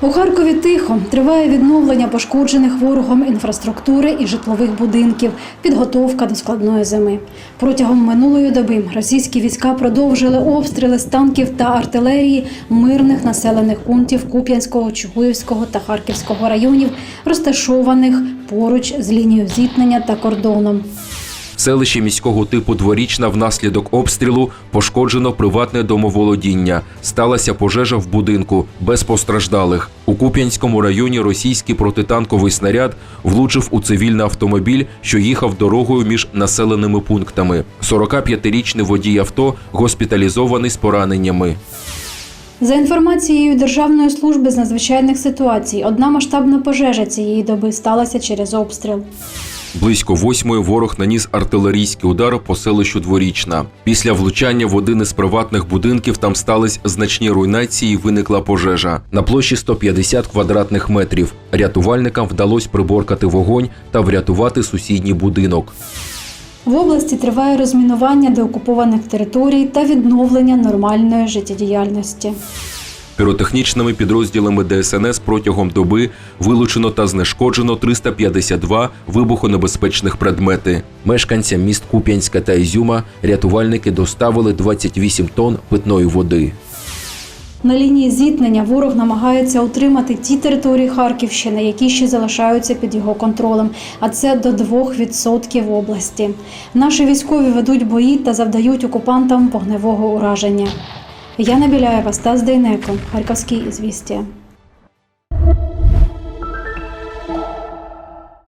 У Харкові тихо триває відновлення пошкоджених ворогом інфраструктури і житлових будинків, підготовка до складної зими. Протягом минулої доби російські війська продовжили обстріли з танків та артилерії мирних населених пунктів Куп'янського, Чугуївського та Харківського районів, розташованих поруч з лінією зіткнення та кордоном. В селищі міського типу Дворічна внаслідок обстрілу пошкоджено приватне домоволодіння. Сталася пожежа в будинку без постраждалих. У Куп'янському районі російський протитанковий снаряд влучив у цивільний автомобіль, що їхав дорогою між населеними пунктами. 45-річний водій авто госпіталізований з пораненнями. За інформацією Державної служби з надзвичайних ситуацій, одна масштабна пожежа цієї доби сталася через обстріл. Близько восьмої ворог наніс артилерійський удар по селищу Дворічна. Після влучання в один із приватних будинків там стались значні руйнації і виникла пожежа на площі 150 квадратних метрів. Рятувальникам вдалося приборкати вогонь та врятувати сусідній будинок. В області триває розмінування деокупованих територій та відновлення нормальної життєдіяльності. Піротехнічними підрозділами ДСНС протягом доби вилучено та знешкоджено 352 вибухонебезпечних предмети. Мешканцям міст Куп'янська та Ізюма рятувальники доставили 28 тонн питної води. На лінії зіткнення ворог намагається утримати ті території Харківщини, які ще залишаються під його контролем, а це до 2% області. Наші військові ведуть бої та завдають окупантам вогневого ураження. Яна Біляєва, Стас Дейнеко, Харківські ізвістія.